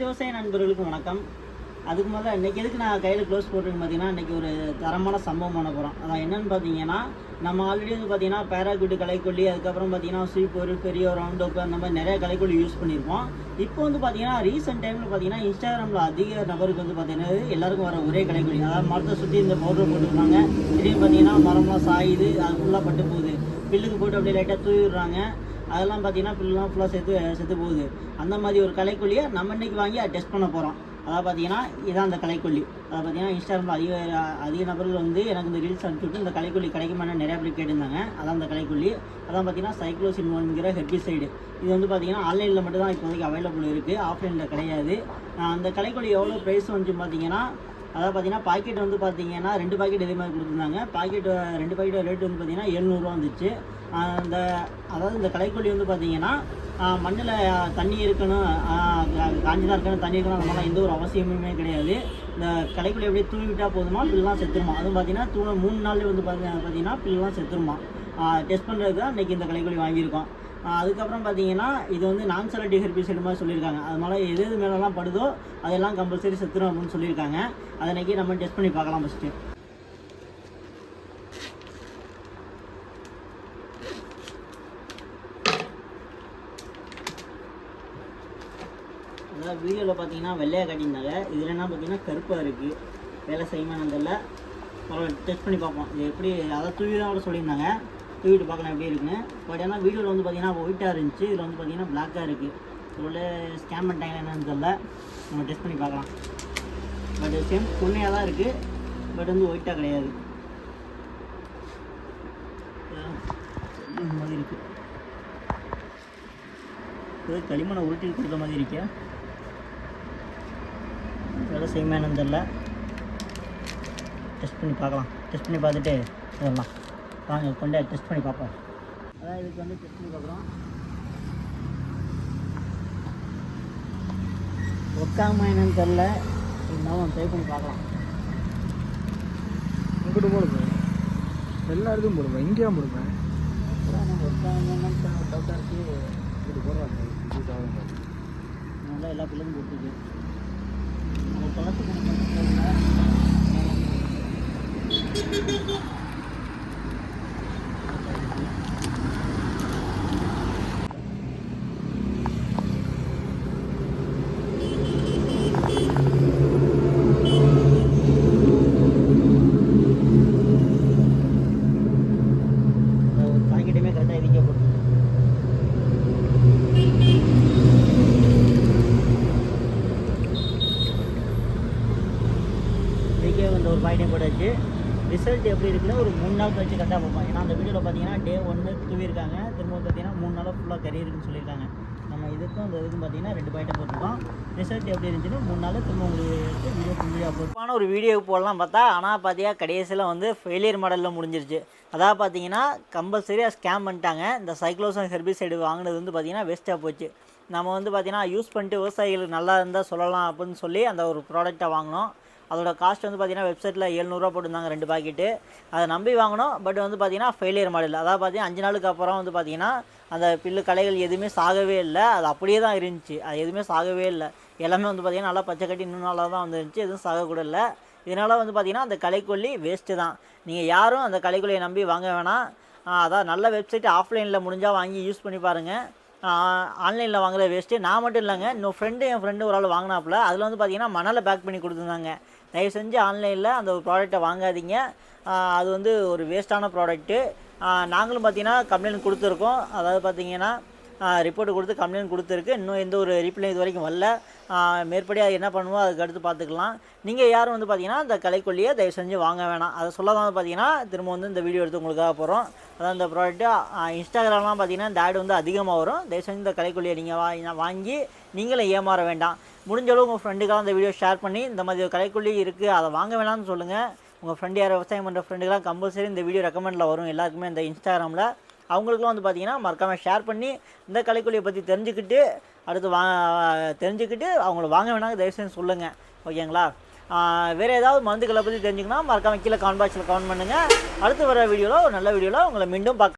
விவசாய நண்பர்களுக்கு வணக்கம். அதுக்கு முதல்ல இன்றைக்கி எதுக்கு நான் கையில் க்ளோஸ் போட்டிருக்கேன் பார்த்தீங்கன்னா இன்றைக்கி ஒரு தரமான சம்பவம் பண்ண போகிறோம் அதான் என்னென்னு பார்த்தீங்கன்னா நம்ம ஆல்ரெடி வந்து பார்த்தீங்கன்னா பேராகுட்டு கலைக்கொல்லி அதுக்கப்புறம் பார்த்தீங்கன்னா ஸ்வீப்பர் பெரிய ரவுண்டோப்பு அந்த மாதிரி நிறைய கலைக்கொல்லி யூஸ் பண்ணியிருப்போம் இப்போ வந்து பார்த்தீங்கன்னா ரீசெண்ட் டைமில் பார்த்தீங்கன்னா இன்ஸ்டாகிராமில் அதிக நபருக்கு வந்து பார்த்தீங்கன்னா எல்லாருக்கும் வர ஒரே கலைக்கொல்லி. அதாவது மரத்தை சுற்றி இந்த பவுடர் போட்டுருக்காங்க திடீர்னு பார்த்தீங்கன்னா மரம்லாம் சாயுது அது ஃபுல்லாக பட்டு போகுது. பில்லுக்கு போட்டு அப்படியே லைட்டாக தூவிடுறாங்க. அதெல்லாம் பார்த்தீங்கன்னா பில்லாம் ஃபுல்லாக செத்து செத்து போகுது. அந்த மாதிரி ஒரு கலைக்கொல்லியை நம்ம இன்றைக்கி வாங்கி அதை டெஸ்ட் பண்ண போகிறோம் அதாவது பார்த்தீங்கன்னா இதான் அந்த கலைக்கொல்லி. அதை பார்த்தீங்கன்னா இன்ஸ்டாகிராமில் அதிக அதிக நபர்கள் வந்து எனக்கு இந்த ரீல்ஸ் அனுப்பிச்சுட்டு இந்த கலைக்கொல்லி கிடைக்குமான்னு நிறைய பேர் கேட்டிருந்தாங்க. அதான் அந்த கலைக்கொல்லி. அதான் பார்த்தீங்கன்னா சைக்ளோசின் ஒன்கிற ஹெர்பிசைடு இது வந்து பார்த்தீங்கன்னா ஆன்லைனில் மட்டும் தான் இப்போதைக்கு அவைலபிள் இருக்குது ஆஃப்லைனில் கிடையாது. நான் அந்த கலைக்கொல்லி எவ்வளோ ப்ரைஸ் வந்து பார்த்தீங்கன்னா அதாவது பார்த்தீங்கன்னா பாக்கெட் வந்து பார்த்தீங்கன்னா ரெண்டு பாக்கெட் இதே மாதிரி கொடுத்துருந்தாங்க. பாக்கெட் ரெண்டு பாக்கெட் ரேட் வந்து பார்த்தீங்கன்னா எழுநூறுவா வந்துச்சு. அந்த அதாவது இந்த கலைக்கொல்லி வந்து பார்த்தீங்கன்னா மண்ணில் தண்ணி இருக்கணும் காஞ்சி தான் காஞ்சிதான் இருக்கணும் தண்ணி இருக்கணும் அதனால எந்த ஒரு அவசியமுமே கிடையாது. இந்த களைக்கொல்லி எப்படி தூவி விட்டால் போதுமா? பில்லாம் செத்துருமா. அதுவும் பார்த்தீங்கன்னா தூண மூணு நாள்லேயே வந்து பார்த்தீங்கன்னா பில்லாம் செத்துருமா. டெஸ்ட் பண்ணுறதுக்கு தான் இன்றைக்கி இந்த களைக்கொல்லி வாங்கியிருக்கோம். அதுக்கப்புறம் பார்த்தீங்கன்னா இது வந்து நான் செலக்டிவ் ஹெர்பிசைடு மாதிரி சொல்லியிருக்காங்க. அதனால எது எது மேலெலாம் படுதோ அதெல்லாம் கம்பல்சரி செத்துரும் அப்படின்னு சொல்லியிருக்காங்க. அதனைக்கு நம்ம டெஸ்ட் பண்ணி பார்க்கலாம் ஃபஸ்ட்டு அதாவது வீடியோவில் பார்த்தீங்கன்னா வெள்ளையாக காட்டியிருந்தாங்க. இதில் என்ன பார்த்தீங்கன்னா கருப்பாக இருக்குது வேலை செய்யுமான்னு தெரியல. டெஸ்ட் பண்ணி பார்ப்போம். இது எப்படி அதாவது தூவி தான் கூட சொல்லியிருந்தாங்க. வீடு பார்க்கலாம் எப்படி இருக்குன்னு. பட் ஏன்னா வீடியோவில் வந்து பார்த்தீங்கன்னா ஒயிட்டாக இருந்துச்சு. இதில் வந்து பார்த்தீங்கன்னா பிளாக்காக இருக்குது இதில் ஸ்கேன் பண்ணிட்டாங்க என்னன்னு தெரில நம்ம டெஸ்ட் பண்ணி பார்க்கலாம். பட் சேம் பொண்ணையாக தான் இருக்குது பட் வந்து ஒயிட்டாக கிடையாது. இந்த மாதிரி இருக்குது இது களிமண்ணை உருட்டி கொடுத்த மாதிரி இருக்கே. வேலை செய்யுமா என்னன்னு தெரில டெஸ்ட் பண்ணி பார்க்கலாம். டெஸ்ட் பண்ணி பார்த்துட்டு இதெல்லாம். வாங்க கொண்டு டெஸ்ட் பண்ணி பார்ப்போம். அதான் இதுக்கு வந்து டெஸ்ட் பண்ணி பார்க்குறோம். ஒர்க்காகுமா என்னன்னு தெரில இருந்தாலும் ட்ரை பண்ணி பார்க்கலாம். இங்கிட்டு போடுங்க. எல்லா இடத்துக்கும் போடுங்க. இங்கே தான் போடுங்க டவுட்டாக இருக்குது இது போடுறாங்க நல்லா எல்லா பிள்ளையும் கொடுத்துருக்கு. நம்ம குளத்து கணக்கு ஒரு பாக்கெட்டுமே கரெக்டாக இதுக்கே போட்டு அந்த ஒரு ஒரு கூட போட்டாச்சு ரிசல்ட் எப்படி இருக்குன்னா ஒரு மூணு நாள் கழிச்சு கரெக்டாக பார்ப்போம் ஏன்னா அந்த வீடியோவில் பார்த்தீங்கன்னா டே ஒன்று தூவிருக்காங்க திரும்ப பார்த்தீங்கன்னா மூணு நாளாக ஃபுல்லாக கறி இருக்குன்னு சொல்லியிருக்காங்க. நம்ம இதுக்கும் அந்த இதுக்கும் பார்த்தீங்கன்னா ரெண்டு பாக்கெட்டை போட்டுருக்கோம். ரிசல்ட் எப்படி இருந்துச்சுன்னு மூணு நாள் திரும்ப உங்களுக்கு வீடியோ ஃபுல்லாக போட்டுப்பான ஒரு வீடியோ போடலாம் பார்த்தா ஆனால் பார்த்தீங்கன்னா கடைசியில் வந்து ஃபெயிலியர் மாடலில் முடிஞ்சிருச்சு. அதாவது பார்த்தீங்கன்னா கம்பல்சரியாக ஸ்கேம் பண்ணிட்டாங்க. இந்த சைக்ளோசன் ஹெர்பிசைடு வாங்கினது வந்து பார்த்தீங்கன்னா வேஸ்ட்டாக போச்சு. நம்ம வந்து பார்த்திங்கன்னா யூஸ் பண்ணிட்டு விவசாயிகளுக்கு நல்லா இருந்தால் சொல்லலாம் அப்படின்னு சொல்லி அந்த ஒரு ப்ராடக்ட்டை வாங்கினோம். அதோட காஸ்ட் வந்து பார்த்தீங்கன்னா வெப்சைட்டில் எழுநூறுவா போட்டிருந்தாங்க ரெண்டு பாக்கெட்டு அதை நம்பி வாங்கினோம். பட் வந்து பார்த்திங்கன்னா ஃபெயிலியர் மாடல் அதாவது பார்த்தீங்கன்னா அஞ்சு நாளுக்கு அப்புறம் வந்து பார்த்திங்கன்னா அந்த பில்லு களைகள் எதுவுமே சாகவே இல்லை. அது அப்படியே தான் இருந்துச்சு. அது எதுவுமே சாகவே இல்லை. எல்லாமே வந்து பார்த்தீங்கன்னா நல்லா பச்சை கட்டி இன்னும் நல்லா தான் வந்துருந்துச்சு. எதுவும் சாகக்கூட இல்லை. இதனால் வந்து பார்த்திங்கன்னா அந்த கலைக்கொல்லி வேஸ்ட்டு தான். நீங்கள் யாரும் அந்த கலைக்கொல்லியை நம்பி வாங்க வேணாம். அதான் நல்ல வெப்சைட் ஆஃப்லைனில் முடிஞ்சால் வாங்கி யூஸ் பண்ணி பாருங்கள் ஆன்லைனில் வாங்குற வேஸ்ட்டு நான் மட்டும் இல்லைங்க இன்னும் ஃப்ரெண்டு என் ஃப்ரெண்டு ஒரு ஆள் வாங்கினாப்புல அதில் வந்து பார்த்தீங்கன்னா மணலை பேக் பண்ணி கொடுத்துருந்தாங்க. தயவு செஞ்சு ஆன்லைனில் அந்த ஒரு ப்ராடக்ட்டை வாங்காதீங்க. அது வந்து ஒரு வேஸ்ட்டான ப்ராடக்ட்டு நாங்களும் பார்த்தீங்கன்னா கம்ப்ளைண்ட் கொடுத்துருக்கோம். அதாவது பார்த்தீங்கன்னா ரிப்போர்ட் கொடுத்து கம்ப்ளைண்ட் கொடுத்துருக்கு. இன்னும் எந்த ஒரு ரீப்ளை இது வரைக்கும் வரல. மேற்படியாக மேற்படி அது என்ன பண்ணுவோம் அதுக்கு அடுத்து பார்த்துக்கலாம் நீங்கள் யாரும் வந்து பார்த்தீங்கன்னா இந்த கலைக்கொல்லியை தயவு செஞ்சு வாங்க வேணாம். அதை சொல்ல தான் பார்த்தீங்கன்னா திரும்ப வந்து இந்த வீடியோ எடுத்து உங்களுக்காக போகிறோம் அதான் இந்த ப்ராடக்ட்டு இன்ஸ்டாகிராம்லாம் பார்த்தீங்கன்னா இந்த ஆட் வந்து அதிகமாக வரும். தயவு செஞ்சு இந்த கலைக்கொல்லியை நீங்கள் வா வாங்கி நீங்களும் ஏமாற வேண்டாம். முடிஞ்ச அளவு உங்கள் ஃப்ரெண்டுக்கெல்லாம் இந்த வீடியோ ஷேர் பண்ணி இந்த மாதிரி ஒரு கலைக்கொல்லி இருக்குது அதை வாங்க வேணாம்னு சொல்லுங்கள் உங்கள் ஃப்ரெண்டு யார் விவசாயம் பண்ணுற ஃப்ரெண்டுக்கெல்லாம் கம்பல்சரி இந்த வீடியோ ரெக்கமெண்டில் வரும். எல்லாருக்குமே இந்த இன்ஸ்டாகிராமில் அவங்களுக்குலாம் வந்து பார்த்தீங்கன்னா மறக்காமல் ஷேர் பண்ணி இந்த கலைக்குழியை பற்றி தெரிஞ்சுக்கிட்டு அடுத்து வா தெரிஞ்சுக்கிட்டு அவங்கள வாங்க வேணாங்க தயவு செஞ்சு சொல்லுங்கள் ஓகேங்களா? வேறு ஏதாவது மருந்துகளை பற்றி தெரிஞ்சுக்கணும் மறக்காமல் கீழே கமெண்ட் பாக்ஸில் கமெண்ட் பண்ணுங்கள் அடுத்து வர வீடியோவில் ஒரு நல்ல வீடியோவில் உங்களை மீண்டும் பார்க்க